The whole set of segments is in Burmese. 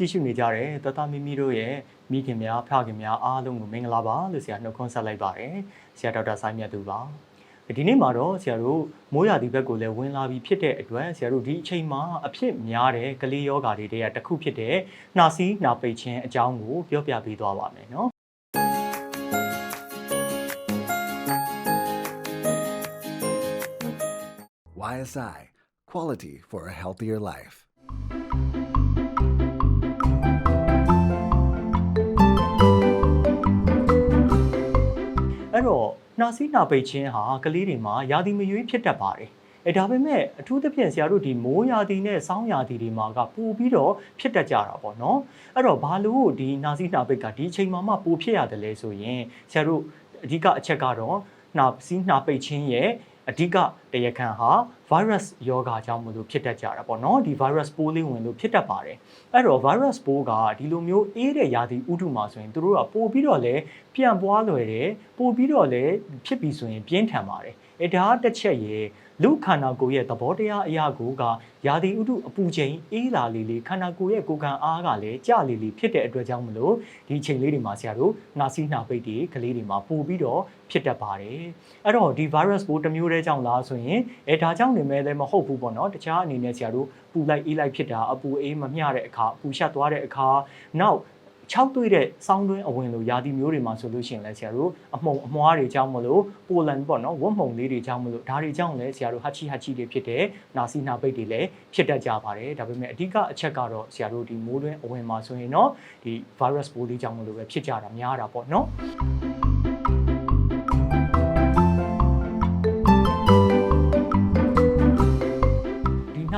ကြည့်ရှုနေကြတဲ့တသားမီမီတို့ရဲ့မိခင်များဖခင်များအားလုံးကိုမင်္ဂလာပါလို့ဆရာနှုတ်ခွန်းဆက်လိုက်ပါတယ်ဆရာဒေါက်တာဆိုင်မြတ်သူပါဒီနေ့မှာတော့ဆရာတို့မိုးရာသီဘက်ကိုလည်းဝင်လာပြီးဖြစ်တဲ့အတွက်ဆရာတို့ဒီအချိန်မှာအဖြစ်များတဲ့ကလေးယောဂါတွေတည်းကတစ်ခုဖြစ်တဲ့နှာစီးနှာပိတ်ခြင်းအကြောင်းကိုပြောပြပေးသွားပါမယ်နော် YSI Quality for a Healthier Life. အဲ့တော့နှာစီးနှာပိတ်ခြင်းဟာကလေးတွေမှာရာသီမရွေးဖြစ်တတ်ပါတယ်အဲဒါပေမဲ့အထူးသဖြင့်ဆရာတို့ဒီမိုးရာသီနဲ့ဆောင်းရာသီတွေမှာကပိုပြီးတော့ဖြစ်တတ်ကြတာပေါ့နော်အဲ့တော့ဘာလို့ဒီနှာစီးနှာပိတ်ကဒီအချိန်မှာမှပိုဖြစ်ရတယ်လဲဆိုရင်ဆရာတို့အဓိကအချက်ကတော့နှာစီးနှာပိတ်ခြင်းရဲ့အဓိက တရားခံဟာ virus ယောဂါကြောင့်မလို့ဖြစ်တတ်ကြတာပေါ့နော်ဒီ virus ပိုးလေးဝင်လို့ဖြစ်တတ်ပါတယ်အဲ့တော့ virus ပိုးကဒီလိုမျိုးအေးတဲ့ရာသီဥတုမှာဆိုရင်တို့ကပို့ပြီးတော့လဲပြန့်ပွားလွယ်တယ်ပို့ပြီးတော့လဲဖြစ်ပြီးဆိုရင်ပြင်းထန်ပါတယ်အဲဒါကတစ်ချက်ရေလူခန္ဓာကိုယ်ရဲ့သဘောတရားအရာကိုကရာသီဥတုအပူချိန်အေးလာလေလေခန္ဓာကိုယ်ရဲ့ကိုယ်ခံအားကလည်းကျလေလေဖြစ်တဲ့အတွက်ကြောင့်မလို့ဒီအချိန်လေးတွေမှာဆရာတို့နှာစီးနှာပိတ်တွေကလေးတွေမှာပို့ပြီးတော့ဖြစ်တတ်ပါတယ်အဲ့တော့ဒီ virus ပိုးတစ်မျိုးတည်းကြောင့်လားဆိုရင်အဲဒါကြောင့်နေမဲ့လည်းမဟုတ်ဘူးပေါ့နော်တခြားအနေနဲ့ဆရာတို့ပူလိုက်အေးလိုက်ဖြစ်တာအပူအေးမမျှတဲ့အခါအပူရှက်သွားတဲ့အခါနောက်၆တွေ့တဲ့စောင်းတွင်းအဝင်လိုယာတီမျိုးတွေမှာဆိုလို့ရှိရင်လည်းဆရာတို့အမှုံအမွှားတွေကြောင့်မလို့ပိုလန်ပေါ့နော်ဝတ်မှုံလေးတွေကြောင့်မလို့ဒါတွေကြောင့်လည်းဆရာတို့ဟတ်ချီဟတ်ချီတွေဖြစ်တဲ့နာစီနာပိတ်တွေလည်းဖြစ်တတ်ကြပါတယ်ဒါပေမဲ့အဓိကအချက်ကတော့ဆရာတို့ဒီမိုးတွင်းအဝင်မှာဆိုရင်တော့ဒီ virus ပိုးလေးကြောင့်မလို့ပဲဖြစ်ကြတာများတာပေါ့နော်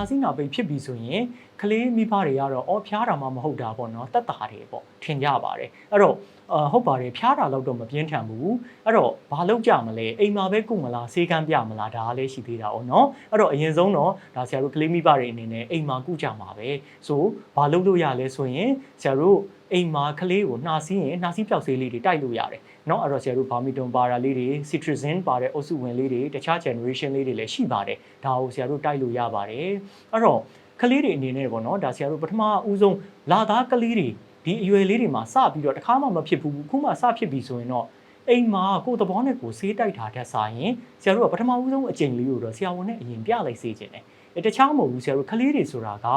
နှာစီးနှာပိတ်ဖြစ်ပြီဆိုရင်ကလေးမိဘတွေကတော့အော်ဖျားတာမှမဟုတ်တာပေါ့နော်တက်တာတွေပေါ့ထင်ကြပါတယ်အဲ့တော့အာဟုတ်ပါတယ်ဖျားတာတော့တော့မပြင်းထန်ဘူးအဲ့တော့ဘာလုပ်ကြမလဲအိမ်မှာပဲကုမလားဆေးကမ်းပြမလားဒါကလည်းရှိသေးတာ哦နော်အဲ့တော့အရင်ဆုံးတော့ဒါဆရာတို့ကလေးမိဘတွေအနေနဲ့အိမ်မှာကုကြမှာပဲဆိုဘာလုပ်လို့ရလဲဆိုရင်ဆရာတို့ အိမ်မှာကလေးကိုနှာစီးရင်နှာစီးပြောက်ဆေးလေးတွေတိုက်လို့ရတယ်เนาะအဲ့တော့ဆရာတို့ဗာမီတွန်ပါရာလေးတွေ citrizin ပါတဲ့အုပ်စုဝင်လေးတွေတခြား generation လေးတွေလည်းရှိပါတယ်ဒါကိုဆရာတို့တိုက်လို့ရပါတယ်အဲ့တော့ကလေးတွေအနေနဲ့ပေါ့နော်ဒါဆရာတို့ပထမဦးဆုံးလာသားကလေးတွေဒီအရွယ်လေးတွေမှာစပြီးတော့တစ်ခါမှမဖြစ်ဘူးခုမှစဖြစ်ပြီဆိုရင်တော့အိမ်မှာကိုယ်သဘောနဲ့ကိုယ်ဆေးတိုက်တာတက်စားရင်ဆရာတို့ကပထမဦးဆုံးအကြိမ်လေးကိုတော့ဆရာဝန်နဲ့အရင်ပြလိုက်စေချင်တယ်အဲတခြားမဟုတ်ဘူးဆရာတို့ကလေးတွေဆိုတာက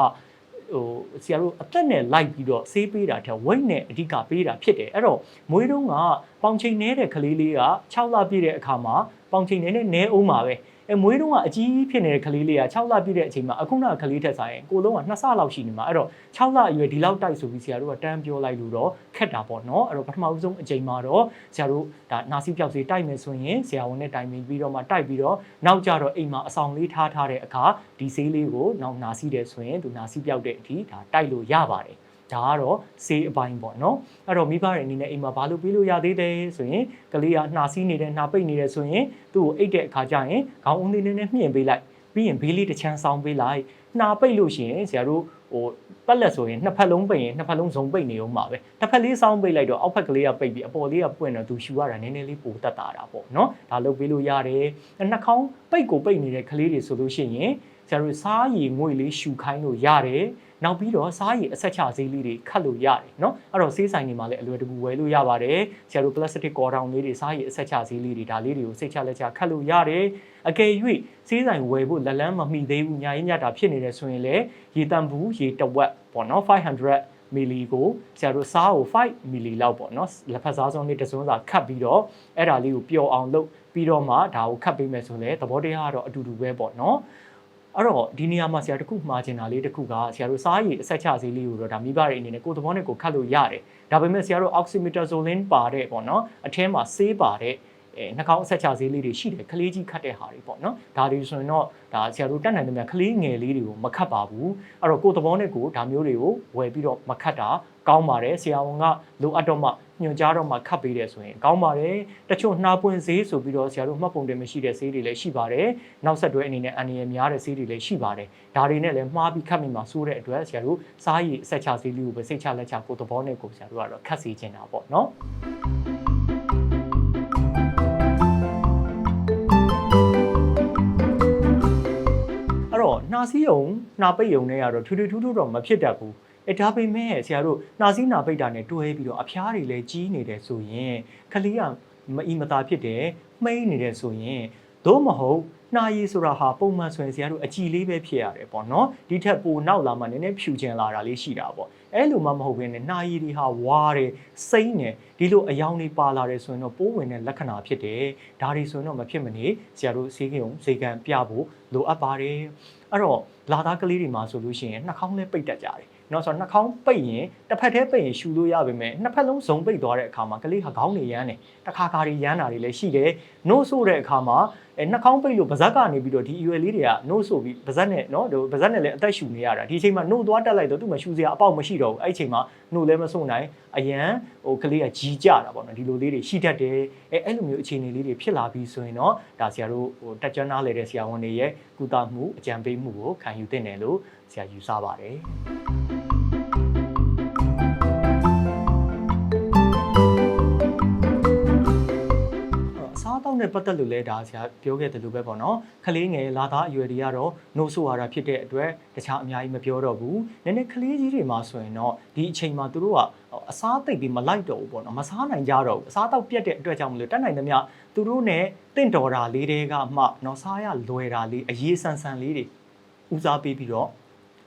ဟိုဆရာတို့အသက်နဲ့လိုက်ပြီးတော့ဆေးပေးတာထက် weight နဲ့အဓိကပေးတာဖြစ်တယ်အဲ့တော့မွေးတုံးကပေါင်ချိန်နေတဲ့ကလေးလေးက6လပြည့်တဲ့အခါမှာပေါင်ချိန်နေတဲ့နဲအောင်ပါပဲ အဲမွေးတုံးကအကြီးဖြစ်နေတဲ့ကလေးလေးက6လပြည့်တဲ့အချိန်မှာအခုနကကလေးထက်ဆိုင်ရင်ကိုလုံးက2ဆလောက်ရှိနေမှာအဲ့တော့6လအရွယ်ဒီလောက်တိုက်ဆိုပြီးဆရာတို့ကတန်းပြောလိုက်လို့တော့ခက်တာပေါ့နော်အဲ့တော့ပထမဦးဆုံးအချိန်မှာတော့ဆရာတို့ဒါနာစီပြောက်စေးတိုက်မယ်ဆိုရင်ဆရာဝန်နဲ့တိုင်ပင်ပြီးတော့မှတိုက်ပြီးတော့နောက်ကြတော့အိမ်မှာအဆောင်လေးထားထားတဲ့အခါဒီဆေးလေးကိုနောက်နာစီတယ်ဆိုရင်သူနာစီပြောက်တဲ့အထိဒါတိုက်လို့ရပါတယ် ဒါကတော့ဆေးအပိုင်းပေါ့နော်အဲ့တော့မိဘတွေအနေနဲ့အိမ်မှာဘာလို့ပြီးလို့ရသေးတယ်ဆိုရင်ကလေးကနှာစီးနေတယ်နှာပိတ်နေတယ်ဆိုရင်သူ့ကိုအိတ်တဲ့အခါကျရင်ခေါင်းအုံးလေးနဲ့မြှင့်ပေးလိုက်ပြီးရင်ဘေးလေးတစ်ချမ်းဆောင်းပေးလိုက်နှာပိတ်လို့ရှိရင်ဆရာတို့ဟိုပက်လက်ဆိုရင်နှစ်ဖက်လုံးပိတ်ရင်နှစ်ဖက်လုံးဇုံပိတ်နေအောင်ပါပဲတစ်ဖက်လေးဆောင်းပိတ်လိုက်တော့အောက်ဖက်ကလေးကပိတ်ပြီးအပေါ်လေးကပွင့်တော့သူရှူရတာနည်းနည်းလေးပိုတက်တာတာပေါ့နော်ဒါလုပ်ပေးလို့ရတယ်နှာခေါင်းပိတ်ကိုပိတ်နေတဲ့ကလေးတွေဆိုလို့ရှိရင်ဆရာတို့စားရည်ငွေလေးရှူခိုင်းလို့ရတယ် နောက်ပြီးတော့စားရည်အဆက်ချဈေးလေးတွေခတ်လို့ရတယ်เนาะအဲ့တော့ဆေးဆိုင်တွေမှာလည်းအလွယ်တကူဝယ်လို့ရပါတယ်ဆရာတို့ plastic ကော်တောင်လေးတွေစားရည်အဆက်ချဈေးလေးတွေဒါလေးတွေကိုစိတ်ချလက်ချခတ်လို့ရတယ်အကယ်၍ဆေးဆိုင်ဝယ်ဖို့လက်လန်းမမီသေးဘူးညာရင်ညတာဖြစ်နေတယ်ဆိုရင်လည်းရေတန့်ဘူးရေတဝက်ပေါ့နော်500မီလီကိုဆရာတို့စားကို5မီလီလောက်ပေါ့နော်လက်ဖက်စားစုံလေးတစ်စုံစာခတ်ပြီးတော့အဲ့ဒါလေးကိုပျော်အောင်လုပ်ပြီးတော့မှဒါကိုခတ်ပေးမယ်ဆိုရင်လည်းသဘောတရားကတော့အတူတူပဲပေါ့နော် အဲ့တော့ဒီနေရာမှာဆရာတခုမှားချင်တာလေးတခုကဆရာတို့စားရည်အဆက်ချဈေးလေးကိုတော့ဒါမိဘတွေအနေနဲ့ကိုယ်သဘောနဲ့ကိုယ်ခတ်လို့ရတယ်ဒါပေမဲ့ဆရာတို့ oxymetazoline ပါတဲ့ပေါ့နော်အထဲမှာဆေးပါတဲ့ အဲနှာခေါင်းအဆက်ချဈေးလေးတွေရှိတယ်ကလေးကြီးခတ်တဲ့ဟာတွေပေါ့နော်ဒါတွေဆိုရင်တော့ဒါဆရာတို့တတ်နိုင်တယ်များကလေးငယ်လေးတွေကိုမခတ်ပါဘူးအဲ့တော့ကိုယ်သဘောနဲ့ကိုယ်ဒါမျိုးတွေကိုဝယ်ပြီးတော့မခတ်တာကောင်းပါတယ်ဆရာဝန်ကလိုအပ်တော့မှညွှန်ကြားတော့မှခတ်ပေးတယ်ဆိုရင်ကောင်းပါတယ်တချို့နှာပွင့်ဈေးဆိုပြီးတော့ဆရာတို့မှတ်ပုံတင်မရှိတဲ့ဈေးတွေလည်းရှိပါတယ်နောက်ဆက်တွဲအနေနဲ့အန်ရည်များတဲ့ဈေးတွေလည်းရှိပါတယ်ဒါတွေနဲ့လည်းမှားပြီးခတ်မိမှာစိုးတဲ့အတွက်ဆရာတို့စားရည်အဆက်ချဈေးလေးကိုပဲစိတ်ချလက်ချကိုယ်သဘောနဲ့ကိုယ်ဆရာတို့ကတော့ခတ်စီချင်တာပေါ့နော် စီးယုံနှာပိတ်ယုံနဲ့ကတော့ထူထူထူထူတော့မဖြစ်တတ်ဘူးအဲဒါပေမဲ့ဆရာတို့နှာစီးနာပိတ်တာနဲ့တွဲပြီးတော့အဖျားတွေလည်းကြီးနေတယ်ဆိုရင်ကလေးကမအီမသာဖြစ်တယ်မှိန်းနေတယ်ဆိုရင်သို့မဟုတ် နှာရည်ဆိုတာဟာပုံမှန်ဆိုရင်ဆရာတို့အကြည်လေးပဲဖြစ်ရတယ်ပေါ့နော်ဒီထက်ပိုနောက်လာမှနည်းနည်းဖြူကျင်လာတာလေးရှိတာပေါ့အဲ့လိုမှမဟုတ်ဘဲနဲ့နှာရည်တွေဟာဝါတယ်စိမ့်တယ်ဒီလိုအယောင်တွေပါလာတယ်ဆိုရင်တော့ပိုးဝင်တဲ့လက္ခဏာဖြစ်တယ်ဒါတွေဆိုရင်တော့မဖြစ်မနေဆရာတို့ဆေးကုံဆေးကန်ပြဖို့လိုအပ်ပါတယ်အဲ့တော့လာသားကလေးတွေမှာဆိုလို့ရှိရင်နှာခေါင်းလည်းပိတ်တတ်ကြတယ် နော်ဆိုတော့နှာခေါင်းပိတ်ရင်တစ်ဖက်တည်းပိတ်ရင်ရှူလို့ရပါမယ်နှစ်ဖက်လုံးဇုံပိတ်သွားတဲ့အခါမှာကလေးဟာခေါင်းတွေရမ်းတယ်တစ်ခါခါတွေရမ်းတာတွေလည်းရှိတယ်နို့ဆိုတဲ့အခါမှာအဲနှာခေါင်းပိတ်လို့ဗဇက်ကနေပြီးတော့ဒီ UL လေးတွေကနို့ဆိုပြီးဗဇက်နဲ့နော်ဒီဗဇက်နဲ့လည်းအသက်ရှူနေရတာဒီအချိန်မှာနို့သွားတက်လိုက်တော့သူ့မှာရှူစရာအပေါက်မရှိတော့ဘူးအဲ့ဒီအချိန်မှာနို့လည်းမစွန့်နိုင်အရန်ဟိုကလေးကကြီးကြတာပေါ့နော်ဒီလိုလေးတွေရှိတတ်တယ်အဲအဲ့လိုမျိုးအခြေအနေလေးတွေဖြစ်လာပြီးဆိုရင်တော့ဒါဆရာတို့ဟိုတက်ကြွနားလေတဲ့ဆရာဝန်တွေရဲ့ကုသမှုအကြံပေးမှုကိုခံယူသင့်တယ်လို့ဆရာယူဆပါတယ် စားအသောက်နဲ့ပတ်သက်လို့လဲဒါဆရာပြောခဲ့တယ်လို့ပဲပေါ့နော်ခလေးငယ်လာသားအရွယ်တွေကတော့နှုတ်ဆိုရတာဖြစ်တဲ့အတွက်တခြားအများကြီးမပြောတော့ဘူးနည်းနည်းကလေးကြီးတွေမှာဆိုရင်တော့ဒီအချိန်မှာသူတို့ကအစားသိပ်ပြီးမလိုက်တော့ဘူးပေါ့နော်မစားနိုင်ကြတော့ဘူးအစားအသောက်ပြတ်တဲ့အတွက်ကြောင့်မလို့တတ်နိုင်သမျှသူတို့ ਨੇ တင့်တော်တာလေးတွေကမှနော်စားရလွယ်တာလေးအရေးဆန်းဆန်းလေးတွေဦးစားပေးပြီးတော့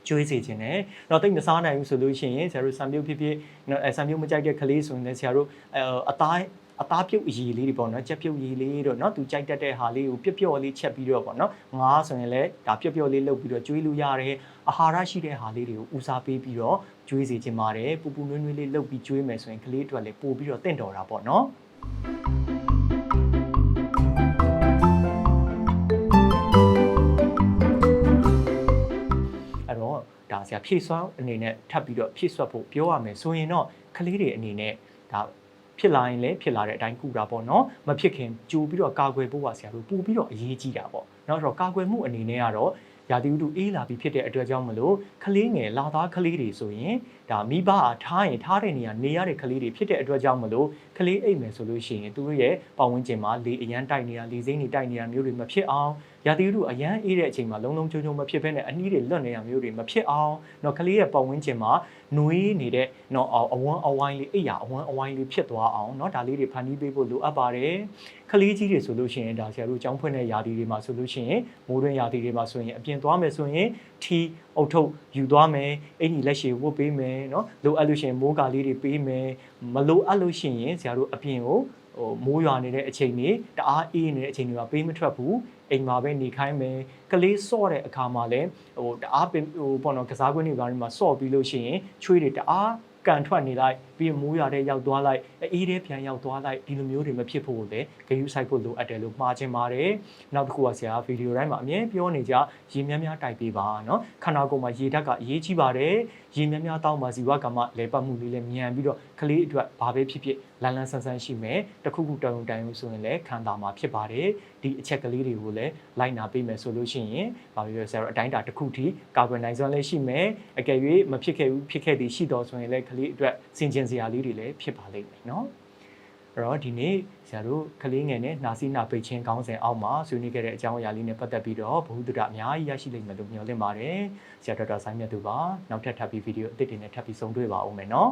ကျွေးစေခြင်းနဲ့တော့တိတ်မစားနိုင်ဘူးဆိုလို့ရှိရင်ဆရာတို့ဆံပြုတ်ဖြစ်ဖြစ်နော်အဲဆံပြုတ်မကြိုက်တဲ့ကလေးဆိုရင်လည်းဆရာတို့အဲအသား အသားပြုတ်အရည်လေးတွေပေါ့နော်ကြက်ပြုတ်ရည်လေးတို့နော်သူကြိုက်တတ်တဲ့ဟာလေးကိုပျော့ပျော့လေးချက်ပြီးတော့ပေါ့နော်ငါးဆိုရင်လည်းဒါပျော့ပျော့လေးလုပ်ပြီးတော့ကျွေးလို့ရတယ်အာဟာရရှိတဲ့ဟာလေးတွေကိုဦးစားပေးပြီးတော့ကျွေးစေခြင်းပါတယ်ပူပူနွေးနွေးလေးလုပ်ပြီးကျွေးမယ်ဆိုရင်ကလေးအတွက်လည်းပို့ပြီးတော့တင့်တော်တာပေါ့နော်အဲ့တော့ဒါဆရာဖြည့်ဆွမ်းအနေနဲ့ထပ်ပြီးတော့ဖြည့်ဆွတ်ဖို့ပြောရမယ်ဆိုရင်တော့ကလေးတွေအနေနဲ့ဒါ ဖြစ်လာရင်လည်းဖြစ်လာတဲ့အတိုင်းကုတာပေါ့နော်မဖြစ်ခင်ကြိုပြီးတော့ကာကွယ်ဖို့ပါဆရာတို့ပို့ပြီးတော့အရေးကြီးတာပေါ့နော်အဲ့တော့ကာကွယ်မှုအနေနဲ့ကတော့ရာသီဥတုအေးလာပြီးဖြစ်တဲ့အတွက်ကြောင့်မလို့ကလေးငယ်လာသားကလေးတွေဆိုရင်ဒါမိဘအားထားရင်ထားတဲ့နေရာနေရတဲ့ကလေးတွေဖြစ်တဲ့အတွက်ကြောင့်မလို့ကလေးအိတ်မယ်ဆိုလို့ရှိရင်သူတို့ရဲ့ပတ်ဝန်းကျင်မှာလေအရန်တိုက်နေတာလေစိမ့်တွေတိုက်နေတာမျိုးတွေမဖြစ်အောင်ရာသီဥတုအရန်အေးတဲ့အချိန်မှာလုံးလုံးချုံချုံမဖြစ်ဘဲနဲ့အနှီးတွေလွတ်နေတာမျိုးတွေမဖြစ်အောင်เนาะကလေးရဲ့ပတ်ဝန်းကျင်မှာနှွေးနေတဲ့เนาะအဝန်းအဝိုင်းလေးအိယာအဝန်းအဝိုင်းလေးဖြစ်သွားအောင်เนาะဒါလေးတွေဖန်တီးပေးဖို့လိုအပ်ပါတယ်ကလေးကြီးတွေဆိုလို့ရှိရင်ဒါဆရာတို့ចောင်းဖွင့်တဲ့ရာသီတွေမှာဆိုလို့ရှိရင်မိုးတွင်းရာသီတွေမှာဆိုရင်အပြင်သွားမယ်ဆိုရင်ထီအုတ်ထုတ်ယူသွားမယ်အင်ကြီးလက်ရှည်ဝတ်ပေးမယ်เนาะလိုအပ်လို့ရှိရင်မိုးကာလေးတွေပေးမယ်မလိုအပ်လို့ရှိရင်ဆရာတို့အပြင်ကို ဟိုမိုးရွာနေတဲ့အချိန်တွေတအားအေးနေတဲ့အချိန်တွေမှာပေးမထွက်ဘူးအိမ်မှာပဲနေခိုင်းမယ်ကလေးစော့တဲ့အခါမှာလည်းဟိုတအားပင်ဟိုပေါ့နော်ကစားကွင်းတွေဘာတွေမှာစော့ပြီးလို့ရှိရင်ချွေးတွေတအား ကန်ထွက်နေလိုက်ပြီးမိုးရွာတဲ့ရောက်သွားလိုက်အေးတဲ့ပြန်ရောက်သွားလိုက်ဒီလိုမျိုးတွေမဖြစ်ဖို့လည်းဂရုစိုက်ဖို့လိုအပ်တယ်လို့မှားချင်ပါတယ်နောက်တစ်ခုကဆရာဗီဒီယိုတိုင်းမှာအမြဲပြောနေကြရေများများတိုက်ပေးပါနော်ခန္ဓာကိုယ်မှာရေဓာတ်ကအရေးကြီးပါတယ်ရေများများတောင်းပါဇီဝကမ္မလဲပတ်မှုလေးလည်းမြန်ပြီးတော့ကလေးအတွက်ဘာပဲဖြစ်ဖြစ်လန်းလန်းဆန်းဆန်းရှိမယ်တစ်ခုခုတောင်းတိုင်လို့ဆိုရင်လည်းခံတာမှာဖြစ်ပါတယ်ဒီအချက်ကလေးတွေကိုလည်းလိုက်နာပေးမယ်ဆိုလို့ရှိရင်ဘာဖြစ်လဲဆရာတို့အတိုင်းအတာတစ်ခုထိကာကွယ်နိုင်စွမ်းလည်းရှိမယ်အကယ်၍မဖြစ်ခဲ့ဘူးဖြစ်ခဲ့သည်ရှိတော်ဆိုရင်လည်းကလေးအတွက်စင်ကျင်စရာလေးတွေလည်းဖြစ်ပါလိမ့်မယ်နော်အဲ့တော့ဒီနေ့ဆရာတို့ကလေးငယ်နဲ့နှာစီးနှာပိတ်ခြင်းကောင်းစဉ်အောက်မှာဆွေးနွေးခဲ့တဲ့အကြောင်းအရာလေးနဲ့ပတ်သက်ပြီးတော့ဘ ഹു တုဒအများကြီးရရှိလိမ့်မယ်လို့မျှော်လင့်ပါတယ်ဆရာဒေါက်တာဆိုင်းမြတ်သူပါနောက်ထပ်ထပ်ပြီးဗီဒီယိုအသစ်တွေနဲ့ထပ်ပြီးဆုံတွေ့ပါဦးမယ်နော်